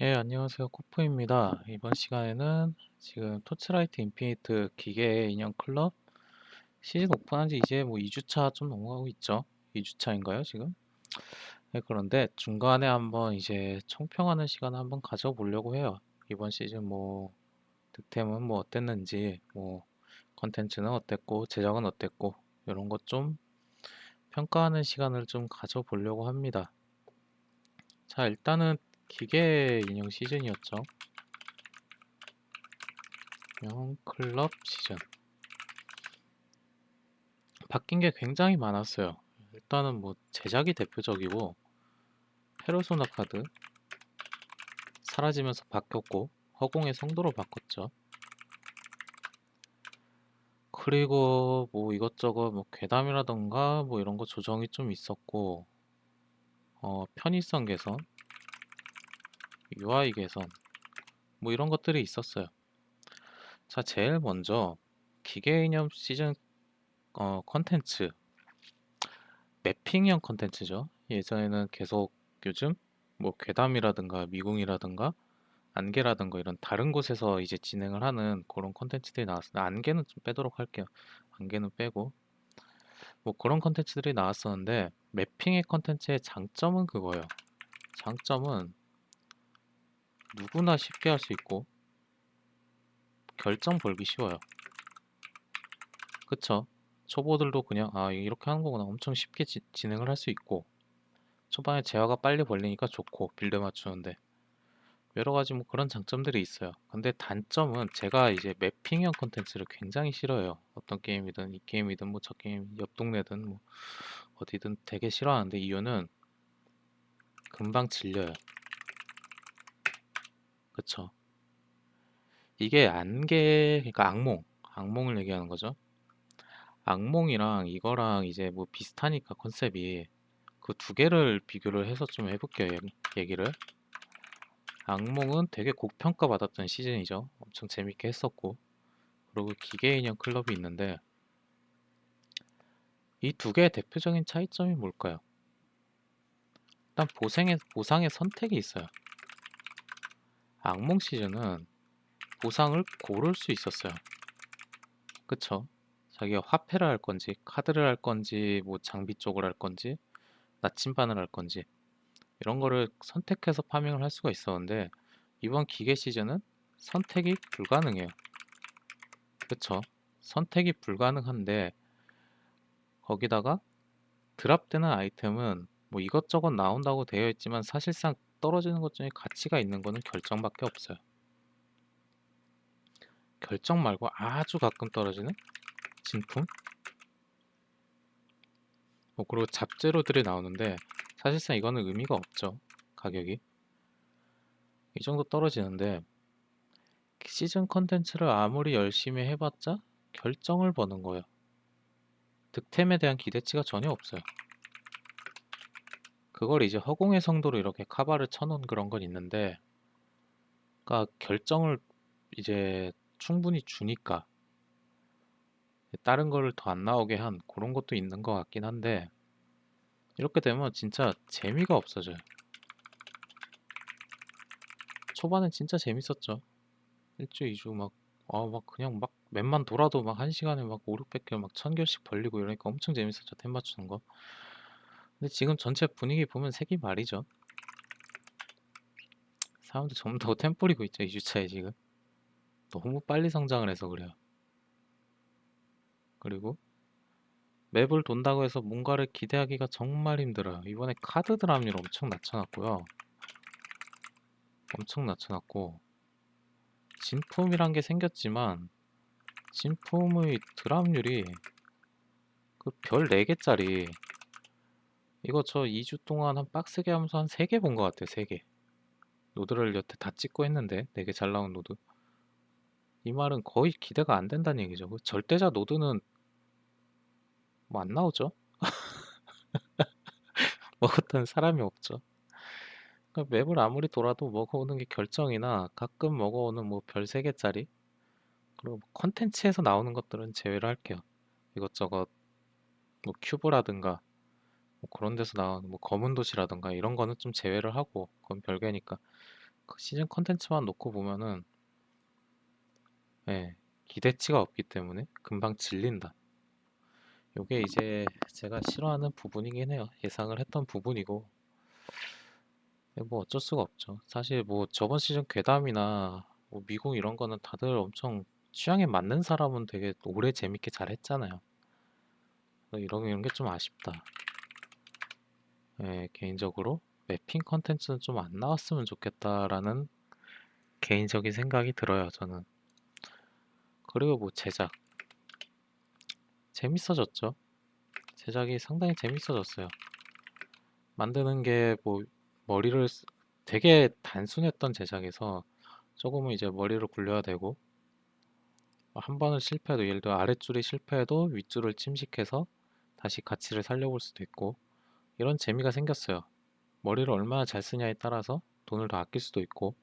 예, 안녕하세요. 코프입니다. 이번 시간에는 지금 토치라이트 인피니트 기계 인형 클럽 시즌 오픈한 지 이제 뭐 2주차 좀 넘어가고 있죠. 2주차인가요, 지금? 네, 그런데 중간에 한번 이제 총평하는 시간을 한번 가져보려고 해요. 이번 시즌 뭐 득템은 뭐 어땠는지, 뭐 컨텐츠는 어땠고, 제작은 어땠고, 이런 것 좀 평가하는 시간을 좀 가져보려고 합니다. 자, 일단은 기계 인형 시즌이었죠. 영 클럽 시즌 바뀐 게 굉장히 많았어요. 일단은 뭐 제작이 대표적이고 페르소나 카드 사라지면서 바뀌었고 허공의 성도로 바꿨죠. 그리고 뭐 이것저것 뭐 괴담이라던가 뭐 이런 거 조정이 좀 있었고 어, 편의성 개선, UI 개선 뭐 이런 것들이 있었어요. 자, 제일 먼저 기계 이념 시즌 어, 컨텐츠 매핑형 컨텐츠죠. 예전에는 계속 요즘 뭐 괴담이라든가 미궁이라든가 안개라든가 이런 다른 곳에서 이제 진행을 하는 그런 컨텐츠들이 나왔어요. 안개는 좀 빼도록 할게요. 안개는 빼고 뭐 그런 컨텐츠들이 나왔었는데 매핑의 컨텐츠의 장점은 그거예요. 장점은 누구나 쉽게 할 수 있고 결정 벌기 쉬워요. 그쵸? 초보들도 그냥 아 이렇게 하는 거구나 엄청 쉽게 지- 진행을 할 수 있고 초반에 재화가 빨리 벌리니까 좋고 빌드 맞추는데 여러 가지 뭐 그런 장점들이 있어요. 근데 단점은 제가 이제 매핑형 콘텐츠를 굉장히 싫어해요. 어떤 게임이든 이 게임이든 뭐 저 게임 옆 동네든 뭐 어디든 되게 싫어하는데 이유는 금방 질려요. 그쵸? 이게 안개 그러니까 악몽 악몽을 얘기하는 거죠. 악몽이랑 이거랑 이제 뭐 비슷하니까 컨셉이 그두 개를 비교를 해서 좀 해볼게요 얘- 얘기를. 악몽은 되게 고평가받았던 시즌이죠. 엄청 재밌게 했었고 그리고 기계 인형 클럽이 있는데 이 두 개의 대표적인 차이점이 뭘까요? 일단 보상의, 보상의 선택이 있어요. 악몽 시즌은 보상을 고를 수 있었어요. 그쵸? 자기가 화폐를 할 건지, 카드를 할 건지, 뭐 장비 쪽을 할 건지, 나침반을 할 건지 이런 거를 선택해서 파밍을 할 수가 있었는데 이번 기계 시즌은 선택이 불가능해요. 그쵸? 선택이 불가능한데 거기다가 드랍되는 아이템은 뭐 이것저것 나온다고 되어 있지만 사실상 떨어지는 것 중에 가치가 있는 거는 결정밖에 없어요. 결정 말고 아주 가끔 떨어지는 진품? 뭐 그리고 잡재료들이 나오는데 사실상 이거는 의미가 없죠. 가격이. 이 정도 떨어지는데 시즌 컨텐츠를 아무리 열심히 해봤자 결정을 버는 거예요. 득템에 대한 기대치가 전혀 없어요. 그걸 이제 허공의 성도로 이렇게 카바를 쳐 놓은 그런 건 있는데 그러니까 결정을 이제 충분히 주니까 다른 거를 더 안 나오게 한 그런 것도 있는 것 같긴 한데 이렇게 되면 진짜 재미가 없어져요. 초반엔 진짜 재밌었죠. 1주, 2주 막, 아, 막 그냥 막 맵만 돌아도 막 한 시간에 막 5, 600개 막 1000개씩 벌리고 이러니까 엄청 재밌었죠. 템 맞추는 거. 근데 지금 전체 분위기 보면 색이 말이죠. 사람들 전부 다 템 뿌리고 있죠. 2주차에 지금. 너무 빨리 성장을 해서 그래요. 그리고 맵을 돈다고 해서 뭔가를 기대하기가 정말 힘들어요. 이번에 카드 드랍률 엄청 낮춰놨고요. 엄청 낮춰놨고 진품이란 게 생겼지만 진품의 드랍률이 그 별 4개짜리 이거 저 2주 동안 한 빡세게 하면서 한 3개 본 것 같아요 3개. 노드를 여태 다 찍고 했는데 4개 잘 나온 노드. 이 말은 거의 기대가 안 된다는 얘기죠. 그 절대자 노드는 뭐 안 나오죠? 먹었던 사람이 없죠. 그러니까 맵을 아무리 돌아도 먹어오는 게 결정이나 가끔 먹어오는 뭐 별 3개짜리 그리고 뭐 컨텐츠에서 나오는 것들은 제외를 할게요. 이것저것 뭐 큐브라든가 뭐 그런 데서 나오는 뭐 검은 도시라든가 이런 거는 좀 제외를 하고 그건 별개니까 그 시즌 컨텐츠만 놓고 보면은 예, 기대치가 없기 때문에 금방 질린다. 요게 이제 제가 싫어하는 부분이긴 해요. 예상을 했던 부분이고 예, 뭐 어쩔 수가 없죠. 사실 뭐 저번 시즌 괴담이나 뭐 미궁 이런 거는 다들 엄청 취향에 맞는 사람은 되게 오래 재밌게 잘 했잖아요. 이런 이런 게 좀 아쉽다. 예, 개인적으로 매핑 컨텐츠는 좀 안 나왔으면 좋겠다라는 개인적인 생각이 들어요, 저는. 그리고 뭐 제작. 재밌어졌죠. 제작이 상당히 재밌어졌어요. 만드는 게 뭐 머리를 쓰- 되게 단순했던 제작에서 조금은 이제 머리를 굴려야 되고 한 번은 실패해도 예를 들어 아랫줄이 실패해도 윗줄을 침식해서 다시 가치를 살려볼 수도 있고 이런 재미가 생겼어요. 머리를 얼마나 잘 쓰냐에 따라서 돈을 더 아낄 수도 있고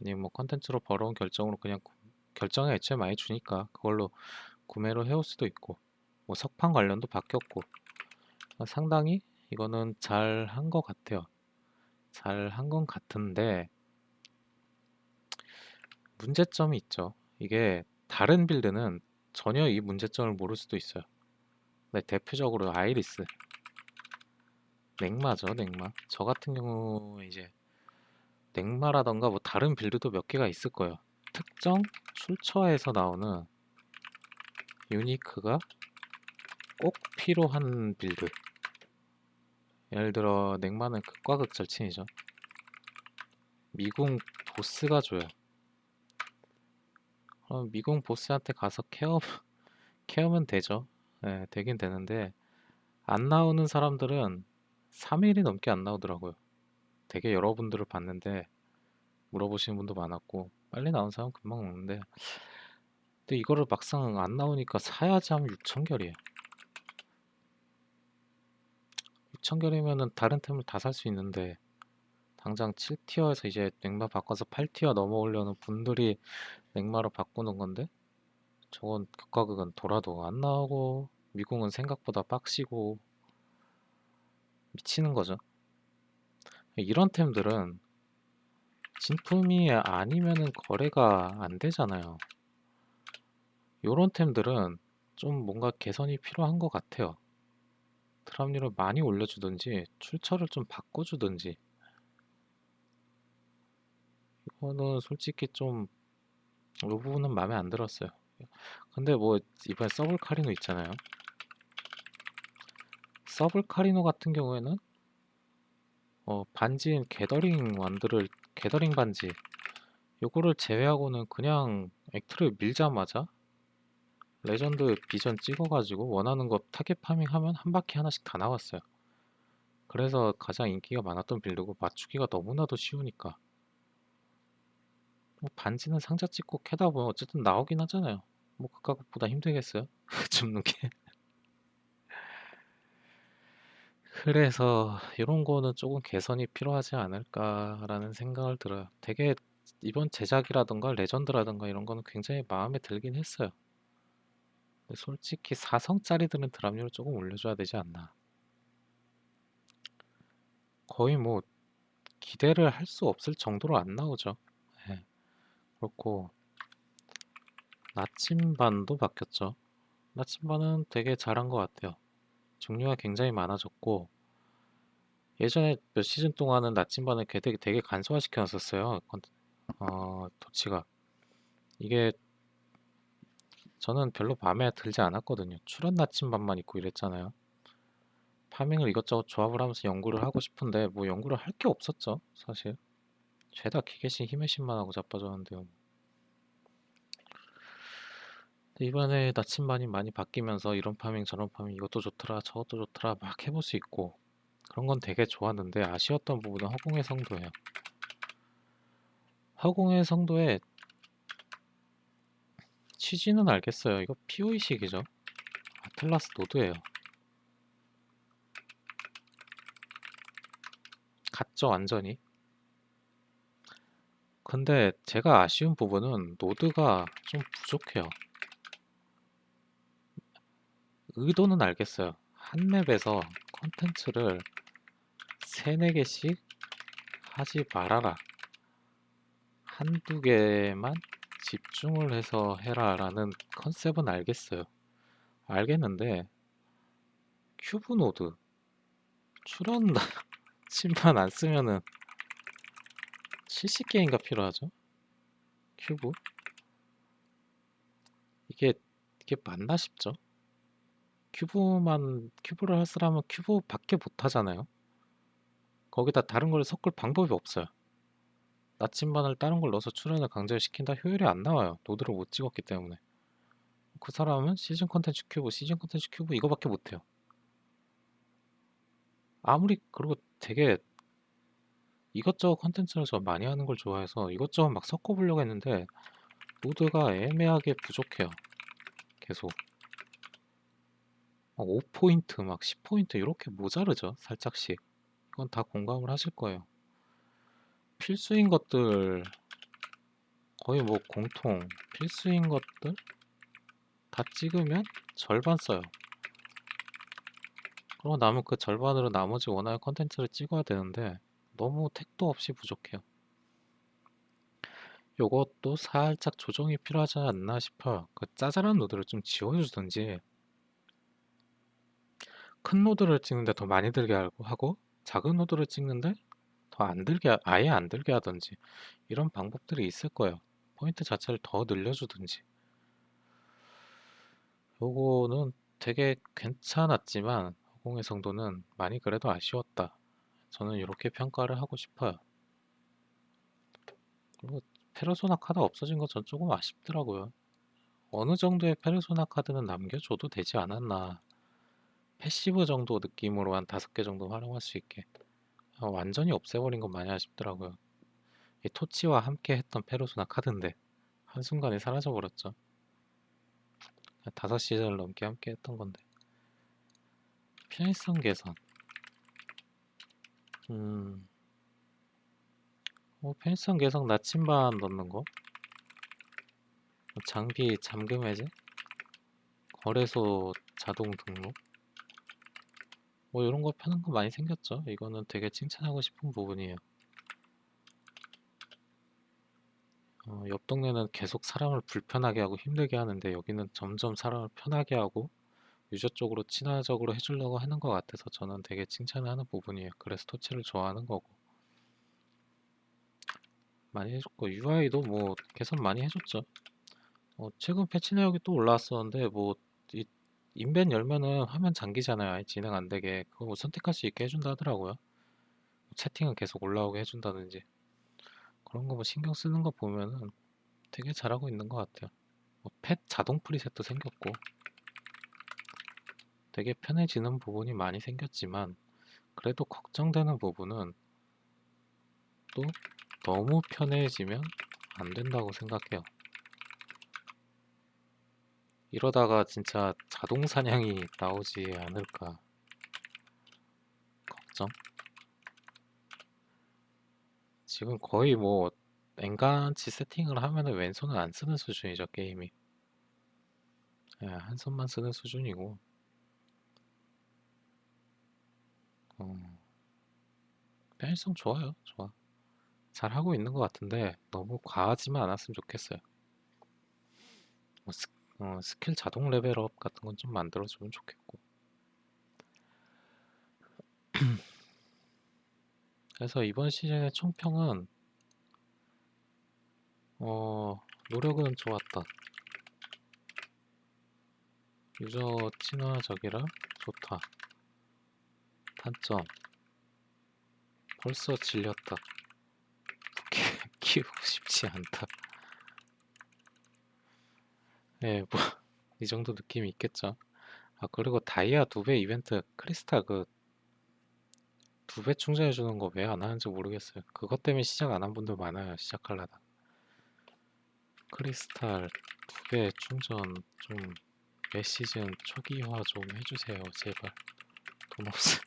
아니면 뭐 컨텐츠로 벌어온 결정으로 그냥 구- 결정에 애초에 많이 주니까 그걸로 구매로 해올 수도 있고 뭐 석판 관련도 바뀌었고 상당히 이거는 잘 한 것 같아요. 잘 한 건 같은데 문제점이 있죠. 이게 다른 빌드는 전혀 이 문제점을 모를 수도 있어요. 대표적으로 아이리스, 넥마죠, 넥마. 저 같은 경우 이제 넥마라던가 뭐 다른 빌드도 몇 개가 있을 거예요. 특정 출처에서 나오는 유니크가 꼭 필요한 빌드. 예를 들어 넥마는 극과 극 절친이죠. 미궁 보스가 줘요. 그럼 미궁 보스한테 가서 케어 케어면 되죠. 예, 되긴 되는데 안 나오는 사람들은 3일이 넘게 안 나오더라고요. 되게 여러분들을 봤는데 물어보시는 분도 많았고 빨리 나온 사람 금방 오는데 근데 이거를 막상 안 나오니까 사야지 하면 6천결이에요. 6천결이면은 다른 템을 다 살 수 있는데 당장 7티어에서 이제 넥마 바꿔서 8티어 넘어오려는 분들이 넥마로 바꾸는 건데 저건 극과 극은 돌아도 안 나오고 미궁은 생각보다 빡시고 미치는 거죠. 이런 템들은 진품이 아니면은 거래가 안 되잖아요. 요런 템들은 좀 뭔가 개선이 필요한 것 같아요. 드랍률을 많이 올려주든지 출처를 좀 바꿔주든지 이거는 솔직히 좀 이 부분은 마음에 안 들었어요. 근데 뭐 이번에 서블 카리노 있잖아요. 서블 카리노 같은 경우에는 어, 반지인 게더링 완드를 게더링 반지 요거를 제외하고는 그냥 액트를 밀자마자 레전드 비전 찍어가지고 원하는 거 타겟 파밍하면 한 바퀴 하나씩 다 나왔어요. 그래서 가장 인기가 많았던 빌드고 맞추기가 너무나도 쉬우니까 뭐 반지는 상자 찍고 캐다 보면 어쨌든 나오긴 하잖아요. 뭐 그까 것보다 힘들겠어요? 줍는 게. 그래서 이런 거는 조금 개선이 필요하지 않을까라는 생각을 들어요. 되게 이번 제작이라던가 레전드라던가 이런 거는 굉장히 마음에 들긴 했어요. 근데 솔직히 4 성짜리들은 드랍률을 조금 올려줘야 되지 않나. 거의 뭐 기대를 할 수 없을 정도로 안 나오죠. 예. 그렇고 나침반도 바뀌었죠. 나침반은 되게 잘한 것 같아요. 종류가 굉장히 많아졌고 예전에 몇 시즌 동안은 나침반을 되게, 되게 간소화시켜 놨었어요. 컨- 어, 도치가 이게 저는 별로 마음에 들지 않았거든요. 출연 나침반만 있고 이랬잖아요. 파밍을 이것저것 조합을 하면서 연구를 하고 싶은데 뭐 연구를 할 게 없었죠. 사실 죄다 기계신 힘의 신만 하고 자빠졌는데요. 근데 이번에 나침반이 많이 바뀌면서 이런 파밍 저런 파밍 이것도 좋더라 저것도 좋더라 막 해볼 수 있고 그런 건 되게 좋았는데 아쉬웠던 부분은 허공의 성도예요. 허공의 성도의 취지는 알겠어요. 이거 POE식이죠. 아틀라스 노드예요. 같죠 완전히. 근데 제가 아쉬운 부분은 노드가 좀 부족해요. 의도는 알겠어요. 한 맵에서 컨텐츠를 세네 개씩 하지 말아라. 한두 개만 집중을 해서 해라라는 컨셉은 알겠어요. 알겠는데 큐브 노드 출연 심판 안 쓰면은 실시 게임가 필요하죠? 큐브 이게 이게 맞나 싶죠? 큐브만 큐브를 할 사람은 큐브밖에 못 하잖아요. 거기다 다른 걸 섞을 방법이 없어요. 나침반을 다른 걸 넣어서 출연을 강제시킨다 효율이 안 나와요. 노드를 못 찍었기 때문에. 그 사람은 시즌 컨텐츠 큐브, 시즌 컨텐츠 큐브 이거밖에 못 해요. 아무리 그리고 되게 이것저것 컨텐츠를 저 많이 하는 걸 좋아해서 이것저것 막 섞어보려고 했는데 노드가 애매하게 부족해요. 계속. 막 5포인트, 막 10포인트 이렇게 모자르죠. 살짝씩. 이건 다 공감을 하실 거예요. 필수인 것들 거의 뭐 공통 필수인 것들 다 찍으면 절반 써요. 그러고 남은 그 절반으로 나머지 원하는 컨텐츠를 찍어야 되는데 너무 택도 없이 부족해요. 요것도 살짝 조정이 필요하지 않나 싶어요. 그 짜잘한 노드를 좀 지워주든지 큰 노드를 찍는데 더 많이 들게 하고 하고 작은 노드를 찍는데 더 안 들게 하- 아예 안 들게 하든지 이런 방법들이 있을 거예요. 포인트 자체를 더 늘려주든지 요거는 되게 괜찮았지만 허공의 성도는 많이 그래도 아쉬웠다. 저는 이렇게 평가를 하고 싶어요. 그리고 페르소나 카드 없어진 건전 조금 아쉽더라고요. 어느 정도의 페르소나 카드는 남겨줘도 되지 않았나. 패시브 정도 느낌으로 한 다섯 개 정도 활용할 수 있게. 아, 완전히 없애버린 건 많이 아쉽더라고요. 이 토치와 함께 했던 페르소나 카드인데 한순간에 사라져버렸죠. 다섯 시즌을 넘게 함께 했던 건데. 편의성 개선. 음, 뭐 편의성 개선 나침반 넣는 거. 뭐 장비 잠금 해제. 거래소 자동 등록. 뭐 이런 거 편한 거 많이 생겼죠. 이거는 되게 칭찬하고 싶은 부분이에요. 어, 옆 동네는 계속 사람을 불편하게 하고 힘들게 하는데 여기는 점점 사람을 편하게 하고 유저 쪽으로 친화적으로 해주려고 하는 것 같아서 저는 되게 칭찬을 하는 부분이에요. 그래서 토치를 좋아하는 거고. 많이 해줬고 UI도 뭐 개선 많이 해줬죠. 어, 최근 패치 내역이 또 올라왔었는데 뭐 이, 인벤 열면은 화면 잠기잖아요. 아예 진행 안 되게 그거 뭐 선택할 수 있게 해준다 하더라고요. 채팅은 계속 올라오게 해준다든지 그런 거 뭐 신경 쓰는 거 보면은 되게 잘하고 있는 것 같아요. 뭐 펫 자동 프리셋도 생겼고 되게 편해지는 부분이 많이 생겼지만 그래도 걱정되는 부분은 또 너무 편해지면 안 된다고 생각해요. 이러다가 진짜 자동 사냥이 나오지 않을까 걱정. 지금 거의 뭐 엔간치 세팅을 하면은 왼손은 안 쓰는 수준이죠 게임이. 예, 한 손만 쓰는 수준이고. 어, 편의성 좋아요, 좋아. 잘 하고 있는 것 같은데 너무 과하지만 않았으면 좋겠어요. 뭐 스, 어, 스킬 자동 레벨업 같은 건 좀 만들어주면 좋겠고. 그래서 이번 시즌의 총평은 어, 노력은 좋았다. 유저 친화적이라 좋다. 단점 벌써 질렸다. 키우고 싶지 않다. 예, 뭐, 이 정도 느낌이 있겠죠. 아, 그리고 다이아 두 배 이벤트, 크리스탈 그, 두 배 충전해 주는 거 왜 안 하는지 모르겠어요. 그것 때문에 시작 안 한 분들 많아요, 시작하려다. 크리스탈 두 배 충전 좀, 매 시즌 초기화 좀 해주세요, 제발. 돈 없어요.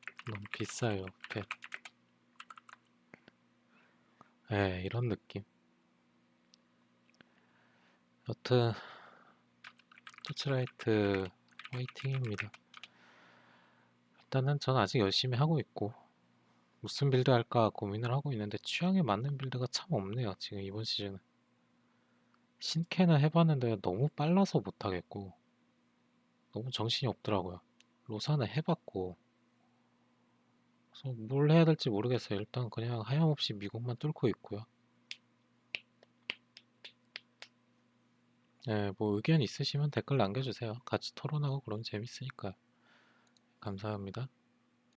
너무 비싸요, 펫. 예, 이런 느낌. 여튼 토치라이트 화이팅입니다. 일단은 전 아직 열심히 하고 있고 무슨 빌드 할까 고민을 하고 있는데 취향에 맞는 빌드가 참 없네요. 지금 이번 시즌은. 신캐는 해봤는데 너무 빨라서 못하겠고 너무 정신이 없더라고요. 로사는 해봤고 그래서 뭘 해야 될지 모르겠어요. 일단 그냥 하염없이 미국만 뚫고 있고요. 네, 뭐 의견 있으시면 댓글 남겨주세요. 같이 토론하고 그러면 재밌으니까요. 감사합니다.